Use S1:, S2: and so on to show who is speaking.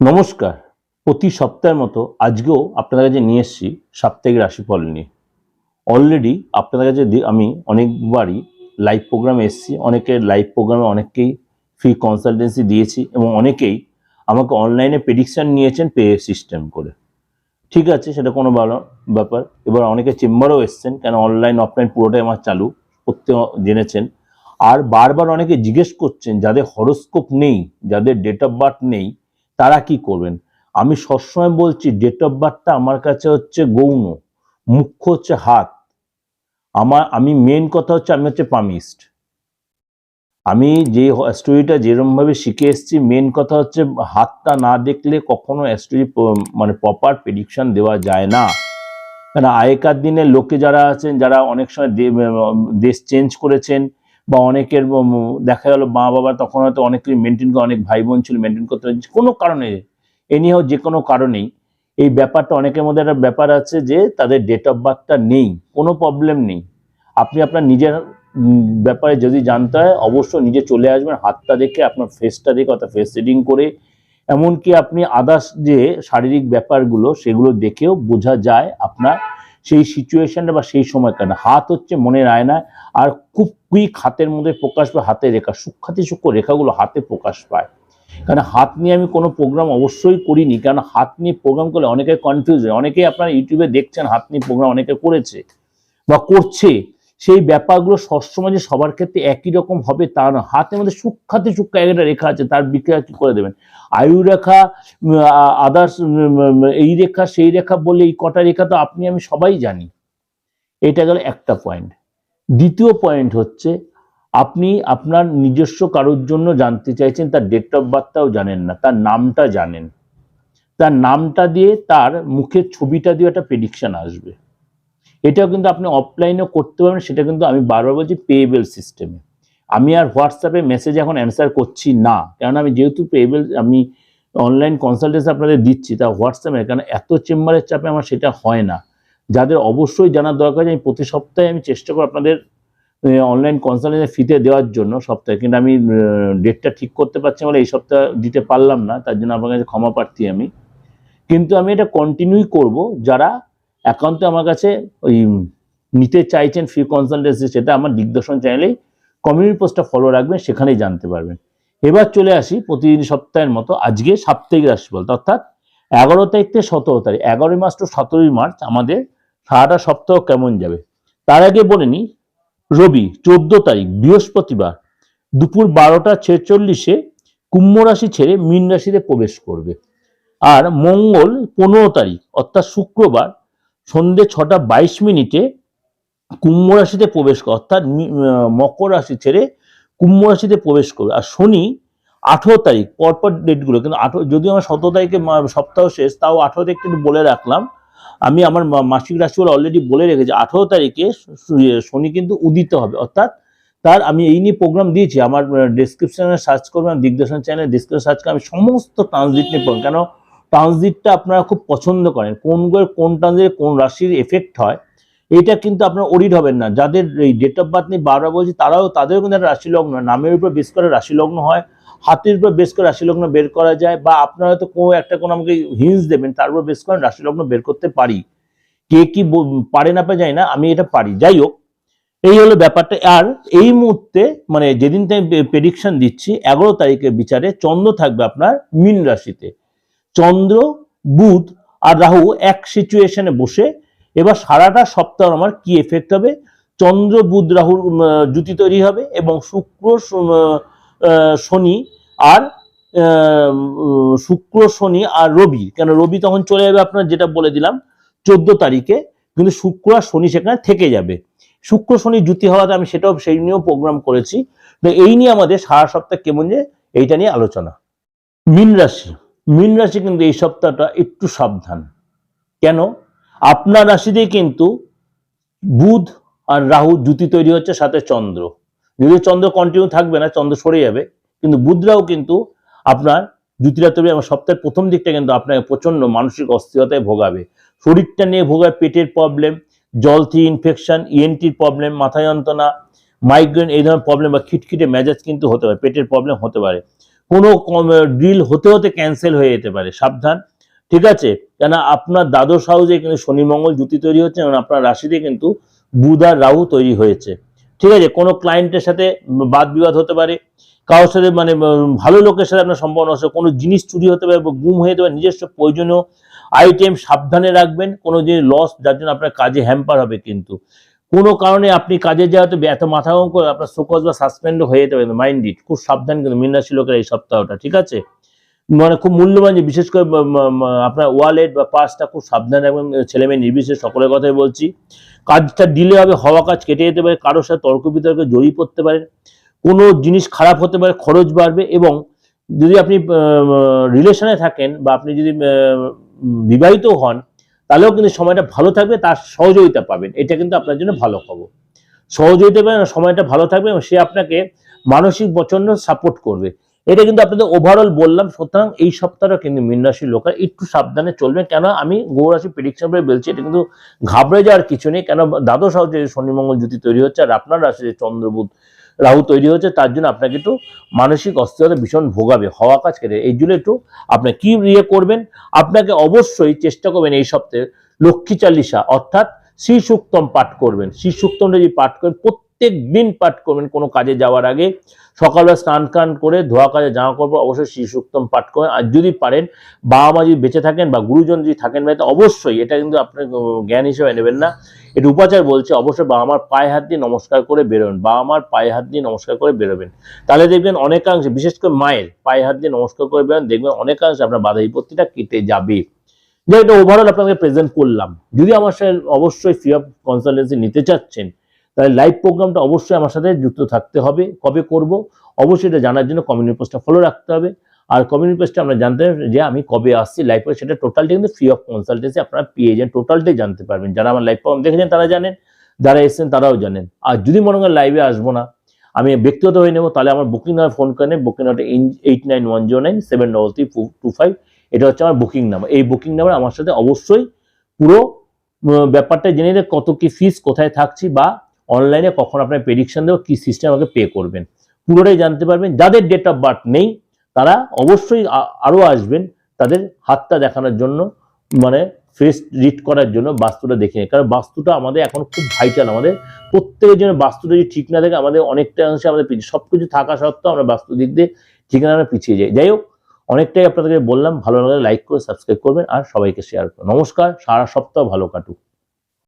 S1: নমস্কার। প্রতি সপ্তাহের মতো আজকেও আপনাদের কাছে নিয়ে এসেছি সাপ্তাহিক রাশিফল নিয়ে। অলরেডি আপনাদের কাছে আমি অনেকবারই লাইভ প্রোগ্রামে এসেছি। অনেকের লাইভ প্রোগ্রামে অনেককেই ফ্রি কনসালটেন্সি দিয়েছি এবং অনেকেই আমাকে অনলাইনে প্রেডিকশান নিয়েছেন পে সিস্টেম করে। ঠিক আছে, সেটা কোনো ভালো ব্যাপার। এবার অনেকে চেম্বারও এসছেন, কেন অনলাইন অফলাইন পুরোটাই আমার চালু করতে জেনেছেন। আর বারবার অনেকে জিজ্ঞেস করছেন, যাদের হরোস্কোপ নেই, যাদের ডেট অফ বার্থ নেই তারা কি করবেন? আমি সবসময় বলছি ডেট অফ বার্থটা আমার কাছে হচ্ছে গৌণ, মুখ্য হচ্ছে হাত। আমার, আমি মেন কথা হচ্ছে আমি হচ্ছে পামিস্ট আমি যে স্টোরিটা যেরমভাবে শিখে এসেছি মেন কথা হচ্ছে হাতটা না দেখলে কখনো স্টোরি মানে প্রপার প্রেডিকশন দেওয়া যায় না। কেন আগেকার দিনে লোকে যারা আছেন, যারা অনেক সময় দেশ চেঞ্জ করেছেন বা অনেকের দেখা গেল মা বাবা তখন হয়তো অনেক কিছু মেনটেন করে, অনেক ভাই বোন ছিল মেনটেন করতে কোনো কারণে এনি হোক যে কোনো কারণেই এই ব্যাপারটা অনেকের মধ্যে একটা ব্যাপার আছে যে তাদের ডেট অফ বার্থটা নেই, কোনো প্রবলেম নেই। আপনি আপনার নিজের ব্যাপারে যদি জানতে হয়, অবশ্যই নিজে চলে আসবেন, হাতটা দেখে, আপনার ফেসটা দেখে, অর্থাৎ ফেস রিডিং করে। এমনকি আপনি আদার্স যে শারীরিক ব্যাপারগুলো, সেগুলো দেখেও বোঝা যায় আপনার সেই সিচুয়েশনটা বা সেই সময়কার হাত হচ্ছে মনের আয়নায়, আর খুব কুইক হাতের মধ্যে প্রকাশ পায় হাতের রেখা। সূক্ষাতি সূক্ষ্ম রেখাগুলো হাতে প্রকাশ পায়। কারণ হাত নিয়ে আমি কোনো প্রোগ্রাম অবশ্যই করিনি। কারণ হাত নিয়ে প্রোগ্রাম করলে অনেকে কনফিউজ হয়। অনেকেই আপনারা ইউটিউবে দেখছেন হাত নিয়ে প্রোগ্রাম অনেকে করেছে বা করছে। সেই ব্যাপারগুলো সবসময় যে সবার ক্ষেত্রে একই রকম হবে তা না হাতের মধ্যে সূক্ষাতি সূক্ষ্ম একটা রেখা আছে, তার বিক্রিয়া কি করে দেবেন? আয়ু রেখা আদার্স এই রেখা, সেই রেখা বলে এই কটা রেখা তো আপনি, আমি সবাই জানি। এটা গেল একটা পয়েন্ট দ্বিতীয় পয়েন্ট হচ্ছে, আপনি আপনার নিজস্ব কারোর জন্য জানতে চাইছেন, তার ডেট অফ বার্থটাও জানেন না, তার নামটা জানেন। তার নামটা দিয়ে তার মুখের ছবিটা দিয়ে একটা প্রেডিকশন আসবে। এটাও কিন্তু আপনি অফলাইনেও করতে পারবেন, সেটা কিন্তু আমি বারবার বলছি পেয়েবেল সিস্টেমে আমি আর হোয়াটসঅ্যাপে মেসেজ এখন অ্যান্সার করছি না কারণ আমি যেহেতু পেয়েবেল আমি অনলাইন কনসালটেন্সি আপনাদের দিচ্ছি, তা হোয়াটসঅ্যাপে কারণ এত চেম্বারের চাপে আমার সেটা হয় না। যাদের অবশ্যই জানার দরকার আমি প্রতি সপ্তাহে আমি চেষ্টা করি আপনাদের অনলাইন কনসালটেন্সি ফিতে দেওয়ার জন্য সপ্তাহে। কিন্তু আমি ডেটটা ঠিক করতে পারছি বলে এই সপ্তাহ দিতে পারলাম না, তার জন্য আপনার কাছে ক্ষমা প্রার্থী আমি। কিন্তু আমি এটা কন্টিনিউ করব, যারা একান্ত আমার কাছে ওই নিতে চাইছেন ফ্রি কনসালটেন্সি সেটা আমার দিগদর্শন চ্যানেলেই কমিউনিটি পোস্টটা ফলো রাখবেন, সেখানেই জানতে পারবেন। এবার চলে আসি প্রতিদিন সপ্তাহের মতো, আজকে সাপ্তাহিক রাশিফল, অর্থাৎ এগারো তারিখ থেকে সতেরো তারিখ, এগারোই মাস টু সতেরোই মার্চ আমাদের সারাটা সপ্তাহ কেমন যাবে? তার আগে বলে নিই, রবি চোদ্দ তারিখ, বৃহস্পতিবার, দুপুর বারোটা ছেচল্লিশে কুম্ভ রাশি ছেড়ে মীন রাশিতে প্রবেশ করবে। আর মঙ্গল পনেরো তারিখ, অর্থাৎ শুক্রবার সন্ধে ছটা বাইশ মিনিটে কুম্ভ রাশিতে প্রবেশ করে, অর্থাৎ মকর রাশি ছেড়ে কুম্ভ রাশিতে প্রবেশ করবে। আর শনি আঠেরো তারিখ, পরপর ডেটগুলো, কিন্তু আঠেরো, যদিও আমার সতেরো তারিখে সপ্তাহ শেষ, তাও আঠেরো তারিখটা একটু বলে রাখলাম। আমি আমার মাসিক রাশিগুলো অলরেডি বলে রেখেছি, আঠেরো তারিখে শনি কিন্তু উদিত হবে, অর্থাৎ তার আমি এই নিয়ে প্রোগ্রাম দিয়েছি, আমার ডিসক্রিপশনে সার্চ করবেন, দিগদর্শন চ্যানেল ডিসক্রিপশন সার্চ করে আমি সমস্ত ট্রানজিট নিয়ে কেন ট্রানজিটটা আপনারা খুব পছন্দ করেন। কোন গ্রহের কোন ট্রানজিটে কোন রাশির এফেক্ট হয়, এটা কিন্তু আপনার ওরিড হবেন না। যাদের এই ডেট অফ বার্থ নিয়ে বারবার বলছি, তারাও, তাদেরও কিন্তু একটা রাশি লগ্ন হয়। নামের উপর বেশ করে রাশি লগ্ন হয়, হাতের উপর বেশ করে রাশি লগ্ন বের করা যায়, বা আপনারা হয়তো কোনো একটা কোনো আমাকে হিন্স দেবেন, তার উপর বেশ করে রাশি লগ্ন বের করতে পারি। কে কি পারে না পারে যায় না, আমি এটা পারি। যাই হোক, এই হলো ব্যাপারটা। আর এই মুহূর্তে মানে যেদিন থেকে প্রেডিকশন দিচ্ছি, এগারো তারিখের বিচারে চন্দ্র থাকবে আপনার মীন রাশিতে। চন্দ্র, বুধ আর রাহু এক সিচুয়েশনে বসে। এবার সারাটা সপ্তাহ আমার কি এফেক্ট হবে? চন্দ্র, বুধ, রাহুর জুতি তৈরি হবে এবং শুক্র শনি আর শুক্র, শনি আর রবি। কেন রবি তখন চলে যাবে আপনার যেটা বলে দিলাম, চোদ্দ তারিখে। কিন্তু শুক্র আর শনি সেখানে থেকে যাবে। শুক্র, শনি জুতি হওয়াতে আমি সেটাও সেই নিয়েও প্রোগ্রাম করেছি। তো এই নিয়ে আমাদের সারা সপ্তাহ কেমন যে এইটা নিয়ে আলোচনা। মীন রাশি। মীন রাশি কিন্তু এই সপ্তাহটা একটু সাবধান। কেন? আপনার রাশিতেই কিন্তু বুধ আর রাহু জুতি তৈরি হচ্ছে, সাথে চন্দ্র। যদিও চন্দ্র কন্টিনিউ থাকবে না, চন্দ্র সরে যাবে, কিন্তু বুধ রাহু কিন্তু আপনার জুতিরা তৈরি আমার সপ্তাহের প্রথম দিকটা কিন্তু আপনাকে প্রচণ্ড মানসিক অস্থিরতায় ভোগাবে। শরীরটা নিয়ে ভোগায়, পেটের প্রবলেম জল থেকে ইনফেকশন ইএনটির প্রবলেম মাথা যন্ত্রণা মাইগ্রেন এই ধরনের প্রবলেম বা খিটখিটে মেজাজ কিন্তু হতে পারে, পেটের প্রবলেম হতে পারে। কোনো ডিল হতে হতে ক্যান্সেল হয়ে যেতে পারে। সাবধান, ঠিক আছে? কেন আপনার দ্বাদশ হাউসে কিন্তু শনি মঙ্গল জুতি তৈরি হচ্ছে এবং আপনার রাশিতে কিন্তু বুধ আর রাহু তৈরি হয়েছে। ঠিক আছে? কোনো ক্লায়েন্টের সাথে বাদ বিবাদ হতে পারে। কারোর সাথে মানে ভালো লোকের সাথে আপনার সম্পর্ক নষ্ট কোনো জিনিস চুরি হতে পারে বা গুম হয়ে যেতে পারে, নিজস্ব প্রয়োজনীয় আইটেম সাবধানে রাখবেন। কোনো যে লস যার জন্য আপনার কাজে হ্যাম্পার হবে কিন্তু। কোনো কারণে আপনি কাজে যাওয়া যাওয়াতে এত মাথা করে আপনার শোকজ বা সাসপেন্ড হয়ে যেতে পারে মাইন্ড ইট খুব সাবধান কিন্তু মীন রাশি লোকের এই সপ্তাহটা, ঠিক আছে? মানে খুব মূল্যবান যে বিশেষ করে আপনার ওয়ালেট বা পার্সটা খুব সাবধান রাখবেন, ছেলে মেয়ে নির্বিশেষ সকলের কথাই বলছি। কাজটা দিলে হবে, হওয়া কাজ কেটে যেতে পারে, কারোর সাথে তর্ক বিতর্কে জড়িয়ে পড়তে পারেন কোনো জিনিস খারাপ হতে পারে, খরচ বাড়বে এবং যদি আপনি রিলেশনে থাকেন বা আপনি যদি বিবাহিত হন তাহলেও কিন্তু সময়টা ভালো থাকবে, তার সহযোগিতা পাবেন। এটা কিন্তু আপনার জন্য ভালো খবর। সহযোগিতা পাবেন সময়টা ভালো থাকবে এবং সে আপনাকে মানসিক প্রচণ্ড সাপোর্ট করবে। এটা কিন্তু আপনাদের ওভারঅল বললাম, সুতরাং এই সপ্তাহটা কিন্তু মীন রাশির লোকেরা একটু সাবধানে চলবে। কেন আমি গৌরাশি প্রেডিকশন বলে বলছি, এটা কিন্তু ঘাবড়ে যাওয়ার কিছু নেই। কেন দ্বাদশ হাউসে যে শনি মঙ্গল জ্যোতি তৈরি হচ্ছে, আর আপনার রাশিতে চন্দ্রবুধ রাহু তৈরি হচ্ছে তার জন্য আপনাকে একটু মানসিক অস্থিরতা ভীষণ ভোগাবে। হওয়া কাজ কেটে এই জন্য একটু আপনি কি ইয়ে করবেন? আপনাকে অবশ্যই চেষ্টা করবেন এই সপ্তাহে লক্ষ্মী চালিশা অর্থাৎ শ্রী সুক্তম পাঠ করবেন। শ্রী সুক্তমটা যদি পাঠ করেন প্রত্যেক দিন পাঠ করবেন কোনো কাজে যাওয়ার আগে। সকালবেলা স্নান কান করে ধোয়া কাজে জামা কাপড় অবশ্যই শ্রী সুক্তম পাঠ করেন। আর যদি পারেন, বাবা মা যদি বেঁচে থাকেন বা গুরুজন যদি থাকেন বাড়িতে, অবশ্যই এটা কিন্তু আপনার জ্ঞান হিসেবে নেবেন না। এটা উপাচার বলছে, অবশ্যই বাবা মার পায়ে হাত দিয়ে নমস্কার করে বেরোবেন। বাবা মার পায়ে হাত দিয়ে নমস্কার করে বেরোবেন। তাহলে দেখবেন অনেকাংশে, বিশেষ করে মায়ের পায়ে হাত দিয়ে নমস্কার করে বেরোবেন দেখবেন অনেকাংশে আপনার বাধা বিপত্তিটা কেটে যাবে। যে এটা ওভারঅল আপনাকে প্রেজেন্ট করলাম। যদি আমার সাথে অবশ্যই ফ্রি অফ কনসালটেন্সি নিতে চাচ্ছেন তাহলে লাইভ প্রোগ্রামটা অবশ্যই আমার সাথে যুক্ত থাকতে হবে। কবে করব? অবশ্যই এটা জানার জন্য কমিউনিটি পোস্টটা ফলো রাখতে হবে। আর কমিউনিটি পোস্টে আমরা জানতে যে আমি কবে আসছি লাইভ করে সেটা টোটালটা কিন্তু ফ্রি অফ কনসালটেন্সি আপনারা পেয়ে যান টোটালটাই জানতে পারবেন। যারা আমার লাইভ প্রোগ্রাম দেখেছেন তারা জানেন, যারা এসেছেন তারাও জানেন। আর যদি মনে করেন লাইভে আসব না, আমি ব্যক্তিগত হয়ে নেব, তাহলে আমার বুকিং নাম্বার ফোন করে নেন বুকিং নাম্বারটা eight nine one zero nine seven double three two five এটা হচ্ছে আমার বুকিং নাম্বার এই বুকিং নাম্বার আমার সাথে অবশ্যই পুরো ব্যাপারটা জেনে কত কি ফিস কোথায় থাকছি বা অনলাইনে কখন আপনার প্রেডিকশন দেবো কি সিস্টেম আমাকে পে করবেন। পুরোটাই জানতে পারবেন। যাদের ডেট অফ বার্থ নেই, তারা অবশ্যই আ- আরও আসবেন তাদের হাতটা দেখানোর জন্য মানে ফেস রিড করার জন্য বাস্তুটা দেখে নিই কারণ বাস্তুটা আমাদের এখন খুব ভাইটাল আমাদের প্রত্যেকের জন্য বাস্তুটা যদি ঠিক না থাকে, আমাদের অনেকটা অংশে আমাদের পিছিয়ে, সবকিছু থাকা সত্ত্বেও আমরা বাস্তু দিক দিয়ে ঠিকানা আমরা পিছিয়ে যাই। যাই হোক, অনেকটাই আপনাদেরকে বললাম। ভালো লাগলে লাইক করে সাবস্ক্রাইব করবেন আর সবাইকে শেয়ার করুন। নমস্কার। সারা সপ্তাহ ভালো কাটুক।